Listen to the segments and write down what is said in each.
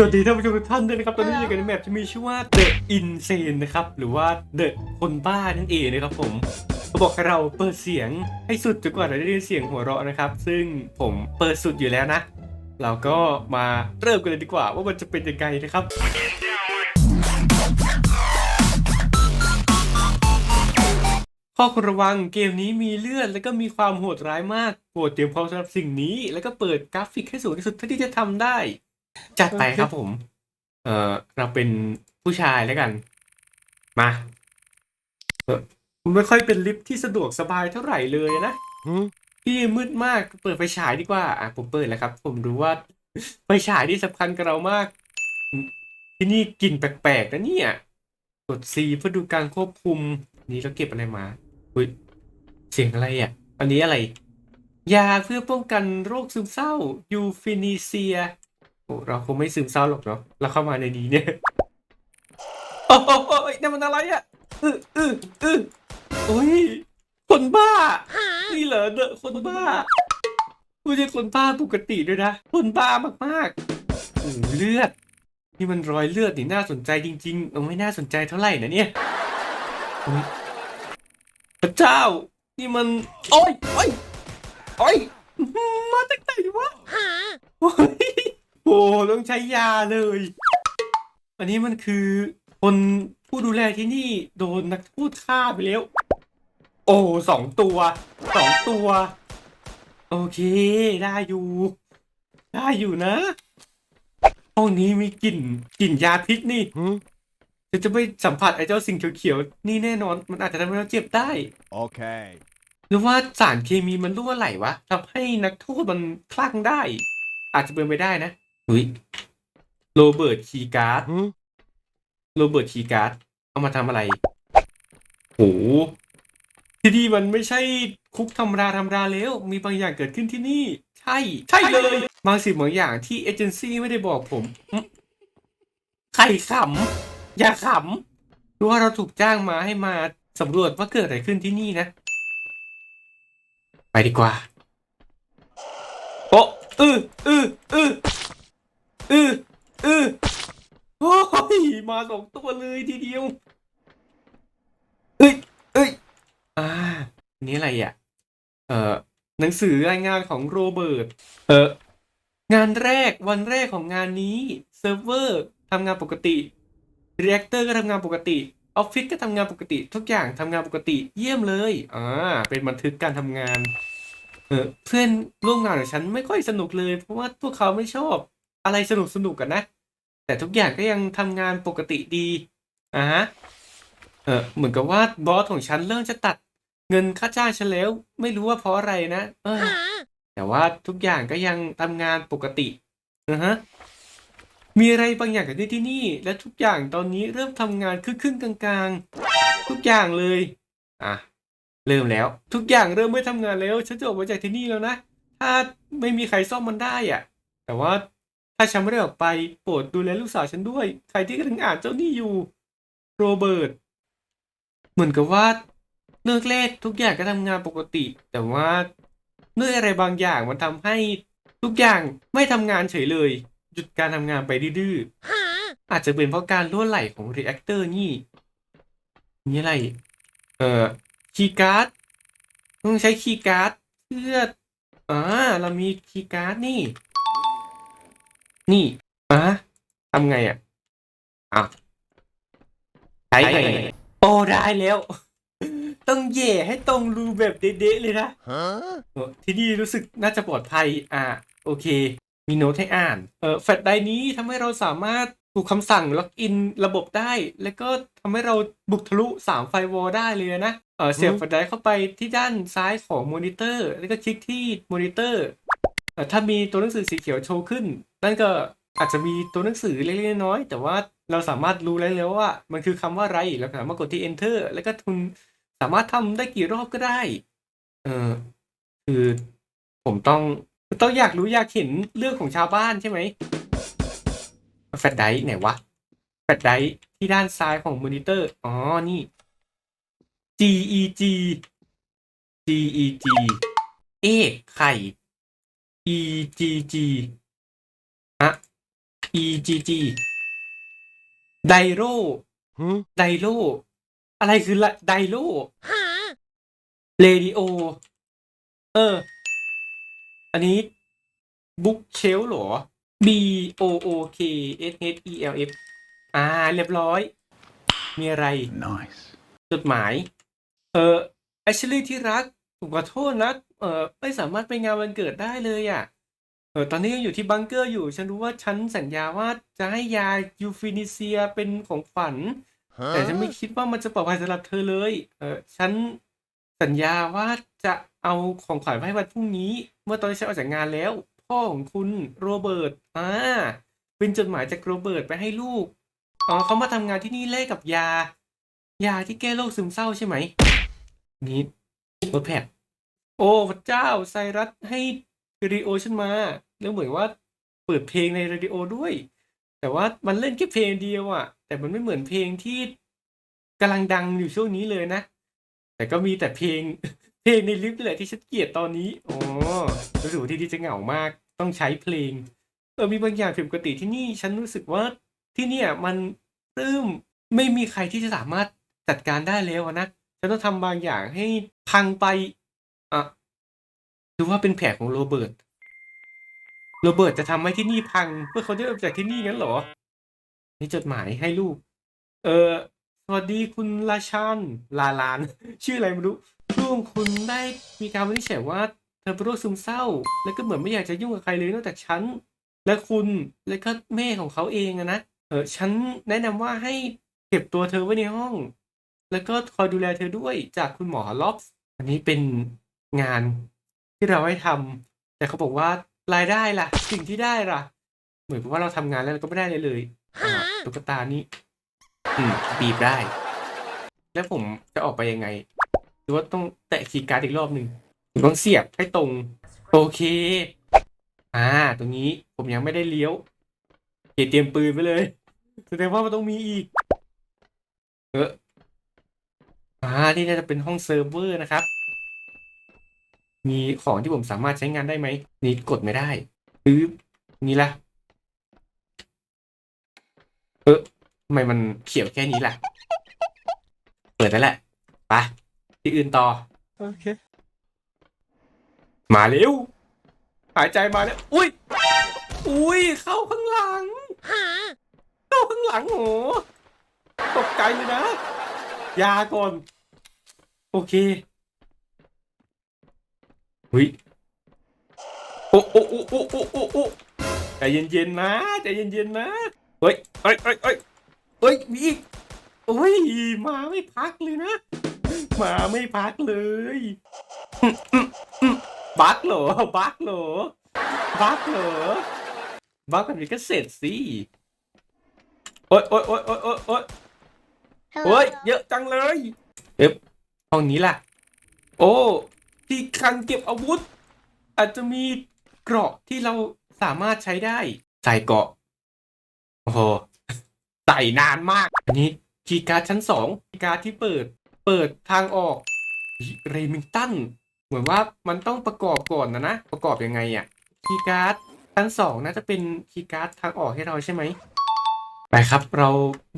สวัสดีท่านผู้ชมทุกท่านด้วยนะครับ ตอนนี้อยู่กันในแมปที่มีชื่อว่า The Insane นะครับ หรือว่า The คนบ้านั่นเองนะครับผมเขาบอกให้เราเปิดเสียงให้สุดจนกว่าเราจะได้ยินเสียงหัวเราะนะครับ ซึ่งผมเปิดสุดอยู่แล้วนะ เราก็มาเริ่มกันเลยดีกว่า ว่ามันจะเป็นยังไงนะครับข้อควรระวังเกมนี้มีเลือด และก็มีความโหดร้ายมากโปรดเตรียมพร้อมสำหรับสิ่งนี้ แล้วก็เปิดกราฟิกให้สูงที่สุดเท่าที่จะทำได้ จัดไปครับผม เออเราเป็นผู้ชายแล้วกัน มาเออมันไม่ค่อยเป็นลิฟต์ที่สะดวกสบายเท่าไหร่เลยนะ Hmm? ที่มืดมากเปิดไฟฉายดีกว่า อะผมเปิดแล้วครับ ผมรู้ว่าไฟฉายที่สำคัญกับเรามาก ที่นี่กลิ่นแปลกๆนะเนี่ย กด C เพื่อดูการควบคุม นี่เราเก็บอะไรมาอุ้ยเสียงอะไรอะ อันนี้อะไร ยาเพื่อป้องกันโรคซึมเศร้ายูฟินิเซียโอ้ เราคงไม่ซึมเศร้าหรอกเนาะเราเข้ามาในนี้เนี่ยโอ้โหนั่นมันอะไรอะอืออืออือโอ้ยคนบ้า นี่เหรอเดอะคนบ้าไม่ใช่คนบ้าปกติด้วยนะ คนบ้ามากๆโอ้เลือด นี่มันรอยเลือดนี่น่าสนใจจริงๆเออไม่น่าสนใจเท่าไหร่นะเนี่ยพระเจ้า นี่มัน โอ้ยโอ้ยโอ้ยมาจากไหนวะโอ้ย โอ้ต้องใช้ยาเลย อันนี้มันคือคนผู้ดูแลที่นี่โดนนักโทษฆ่าไปแล้ว โอ้สองตัวสองตัว โอเคได้อยู่ ได้อยู่นะห้องนี้มีกลิ่นกลิ่นยาพิษนี่ Hmm? จะจะไม่สัมผัสไอ้เจ้าสิ่งเขียวๆนี่แน่นอนมันอาจจะทำให้เราเจ็บได้ Okay. หรือว่าสารเคมีมันรั่วไหลวะทำให้นักโทษมันคลั่งได้ อาจจะเป็นไปได้นะ อุ้ยโรเบิร์ตคีย์การ์ด Hmm? โรเบิร์ตคีย์การ์ดเอามาทำอะไรโหที่นี่มันไม่ใช่คุกธรรมดาธรรมดาแล้ว มีบางอย่างเกิดขึ้นที่นี่ ใช่ ใช่เลย บางสิ่งบางอย่างที่เอเจนซี่ไม่ได้บอกผมอื้อใครขำอย่าขำรู้ว่าเราถูกจ้างมาให้มาสำรวจว่าเกิดอะไรขึ้นที่นี่นะ ไปดีกว่า โอ้เออเออเออเออเออโอ้ยมาสองตัวเลยทีเดียวเอ้ยเอ้ยอ่าอันนี้อะไรอะ เอ่อหนังสือรายงานของโรเบิร์ตเอองานแรกวันแรกของงานนี้เซิร์ฟเวอร์ทำงานปกติเรีแอคเตอร์ก็ทำงานปกติออฟฟิศก็ทำงานปกติ ทุกอย่างทำงานปกติ เยี่ยมเลยอ่าเป็นบันทึกการทำงาน เออเพื่อนร่วมงานของฉันไม่ค่อยสนุกเลย เพราะว่าพวกเขาไม่ชอบ อะไรสนุกสนุกกันนะ แต่ทุกอย่างก็ยังทำงานปกติดีอ่าฮะเออเหมือนกับว่าบอสของฉันเริ่มจะตัดเงินค่าจ้างฉันแล้ว ไม่รู้ว่าเพราะอะไรนะเออ แต่ว่าทุกอย่างก็ยังทำงานปกตินะฮะมีอะไรบางอย่างเกิดขึ้นที่นี่ และทุกอย่างตอนนี้เริ่มทำงานครึ่งๆกลางๆ ทุกอย่างเลยอะเริ่มแล้ว ทุกอย่างเริ่มไม่ทำงานแล้ว ฉันจะออกมาจากที่นี่แล้วนะ ถ้าไม่มีใครซ่อมมันได้อะ แต่ว่า ถ้าฉันไม่ได้ออกไปโปรดดูแลลูกสาวฉันด้วย ใครที่กำลังอ่านเจ้านี่อยู่ โรเบิร์ต เหมือนกับว่าเลิกแรกทุกอย่างก็ทำงานปกติ แต่ว่าเนื่องอะไรบางอย่างมันทำให้ทุกอย่างไม่ทำงานเฉยเลย หยุดการทำงานไปดื้ออาจจะเป็นเพราะการล่วไหลของรีแอคเตอร์นี่นี่อะไร เอ่อคีย์การ์ดต้องใช้คีย์การ์ดเพื่ออ่าเรามีคีย์การ์ดนี่ นี่อะทำไงอะอะใช้ไงโอ้ได้แล้ว ต้องแหย่ให้ตรงรูแบบเด๊ะๆเลยนะ Huh? เออที่นี่รู้สึกน่าจะปลอดภัย อ่าโอเค มีโน้ตให้อ่าน เออแฟลชไดรฟ์นี้ทำให้เราสามารถถูกคำสั่งล็อกอินระบบได้ แล้วก็ทำให้เราบุกทะลุสามไฟวอลได้เลยนะ เออเสียบอืมแฟลชไดรฟ์เข้าไปที่ด้านซ้ายของมอนิเตอร์ แล้วก็คลิกที่มอนิเตอร์เออถ้ามีตัวหนังสือสีเขียวโชว์ขึ้น นั่นก็อาจจะมีตัวหนังสือเล็กๆน้อยๆแต่ว่าเราสามารถรู้ได้แล้วว่า มันคือคำว่าอะไรเราสามารถกดที่ enter แล้วก็คุณสามารถทำได้กี่รอบก็ได้ เออคือผมต้องต้องอยากรู้อยากเห็นเรื่องของชาวบ้านใช่ไหมแฟลชไดร์ไหนวะแฟลชไดร์ที่ด้านซ้ายของมอนิเตอร์ อ๋อ นี่ GEG GEG เอกไข่ EGG อะ EGG ไดโร Huh? ไดโลอะไรคือละไดโลเรดิโอ เออ อันนี้บุ๊กเชลหรอ B O O K S H E L F อ่า เรียบร้อย มีอะไร Nice. จดหมาย เออแอชลี่ที่รักผมขอโทษนะ เออไม่สามารถไปงานวันเกิดได้เลยอะ่ะเออตอนนี้ยังอยู่ที่บังเกอร์อยู่ ฉันรู้ว่าฉันสัญญาว่าจะให้ยายูฟินิเซียเป็นของฝัน แต่ฉันไม่คิดว่ามันจะปลอดภัยสำหรับเธอเลย เออฉันสัญญาว่าจะเอาของขวัญไปให้วันพรุ่งนี้ เมื่อตอนที่ฉันออกจากงานแล้ว พ่อของคุณโรเบิร์ตอ่าเป็นจดหมายจากโรเบิร์ตไปให้ลูกอ๋อเขามาทำงานที่นี่แลกกับยา ยาที่แก้โรคซึมเศร้าใช่ไหมนี่รถแพดโอ้พระเจ้าไซรัสให้เรดิโอฉันมา แล้วเหมือนว่าเปิดเพลงในเรดิโอด้วย แต่ว่ามันเล่นแค่เพลงเดียวอะแต่มันไม่เหมือนเพลงที่กำลังดังอยู่ช่วงนี้เลยนะ แต่ก็มีแต่เพลงเพลงในลิฟต์นี่แหละที่ฉันเกลียดตอนนี้อ๋อรู้สึกว่าที่นี่จะเหงามาก ต้องใช้เพลงเออมีบางอย่างผิดปกติที่นี่ฉันรู้สึกว่าที่เนี่ยมันปลื้มไม่มีใครที่จะสามารถจัดการได้แล้วนะฉันต้องทำบางอย่างให้พังไปอะหรือว่าเป็นแผนของโรเบิร์ต โรเบิร์ตจะทำให้ที่นี่พัง เพื่อเขาจะออกจากที่นี่งั้นเหรอนี่จดหมายให้ลูก เออสวัสดีคุณราชันลาลาน ชื่ออะไรไม่รู้ลูกคุณได้มีการวินิจฉัยว่าเธอเป็นโรคซึมเศร้า แล้วก็เหมือนไม่อยากจะยุ่งกับใครเลยนอกจากฉันและคุณและก็แม่ของเขาเองนะเออฉันแนะนำว่าให้เก็บตัวเธอไว้ในห้อง แล้วก็คอยดูแลเธอด้วยจากคุณหมอล็อบส์อันนี้เป็นงานที่เราให้ทำแต่เขาบอกว่า รายได้ล่ะ สิ่งที่ได้ล่ะ เหมือนกับว่าเราทำงานแล้วเราก็ไม่ได้เลยเลยอ่าตุ๊กตานี่อืมบีบได้ แล้วผมจะออกไปยังไง หรือว่าต้องแตะคีย์การ์ดอีกรอบหนึ่งผมต้องเสียบให้ตรง โอเค อ่า ตรงนี้ผมยังไม่ได้เลี้ยวเกเตรียมปืนไปเลยแสดงว่ามันต้องมีอีก เอออ่า นี่น่าจะเป็นห้องเซิร์ฟเวอร์นะครับ มีของที่ผมสามารถใช้งานได้ไหมนี่กดไม่ได้ปึ๊บนี่ละเออทำไมมันเขียวแค่นี้ล่ะ เปิดแล้วแหละไปที่อื่นต่อ Okay. มาเร็ว หายใจมาแล้ว อุ้ย อุ้ย เข้าข้างหลัง เข้าข้างหลังโหตกใจเลยนะ ยาก่อน โอเค อุ้ยโอ้โอ้โอ้โอ้โอ้โอ้โอ้ใจเย็นๆนะใจเย็นๆนะเฮ้ยเฮ้ยเฮ้ยเฮ้ยเฮ้ยมีอีกโอ้ยมาไม่พักเลยนะมาไม่พักเลยอืมอืมอืมบักเหรอบักเหรอบักเหรอบักแบบนี้ก็เสร็จสิโอ๊ยโอ๊ยโอ๊ยโอ๊ยโอ๊ยโอ๊ยโอ๊ยเยอะจังเลยเอ๊ะห้องนี้ล่ะ โอ้ ที่คลังเก็บอาวุธ อาจจะมีเกราะที่เราสามารถใช้ได้ ใส่เกราะโอ้โหใส่นานมาก อันนี้คีย์การ์ดชั้นสองคีย์การ์ดที่เปิด เปิดทางออกเรมิงตันเหมือนว่ามันต้องประกอบก่อนนะนะ ประกอบยังไงอะคีย์การ์ดชั้นสองน่าจะเป็นคีย์การ์ดทางออกให้เราใช่ไหมไปครับ เรา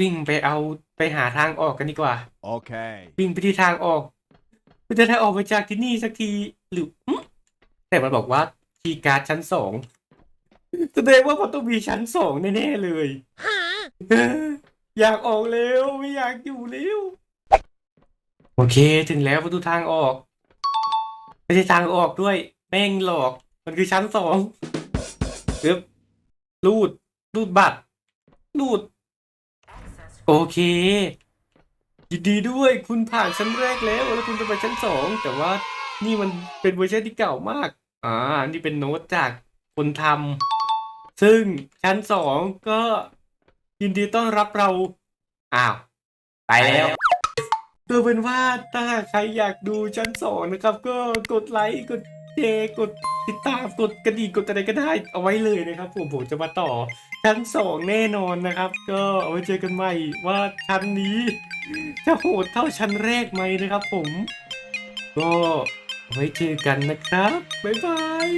วิ่งไปเอาไปหาทางออกกันดีกว่า Okay. วิ่งไปที่ทางออก เพื่อจะได้ออกไปจากที่นี่สักทีหรือหึแต่มันบอกว่าคีย์การ์ดชั้นสองแสดงว่ามันต้องมีชั้นสองแน่ๆเลย อยากออกเร็วไม่อยากอยู่เร็ว โอเคถึงแล้วประตูทางออก ไม่ใช่ทางออกด้วย แม่งหลอก มันคือชั้นสองเอ๊บรูดรูดบัตรรูด โอเค ยินดีด้วยคุณผ่านชั้นแรกแล้ว แล้วคุณจะไปชั้นสองแต่ว่านี่มันเป็นเวอร์ชันที่เก่ามาก อ่า นี่เป็นโน้ตจากคนทำซึ่งชั้นสองก็ยินดีต้อนรับเรา อ้าว ไปแล้วคือเป็นว่าถ้าใครอยากดูชั้นสองนะครับ ก็กดไลค์กด แชร์กดติดตามกดกระดิ่งกดอะไรก็ได้เอาไว้เลยนะครับผมผมจะมาต่อชั้นสองแน่นอนนะครับ ก็เอาไว้เจอกันใหม่ว่าชั้นนี้ จะโหดเท่าชั้นแรกไหมนะครับผม ก็ไว้เจอกันนะครับ บ๊ายบาย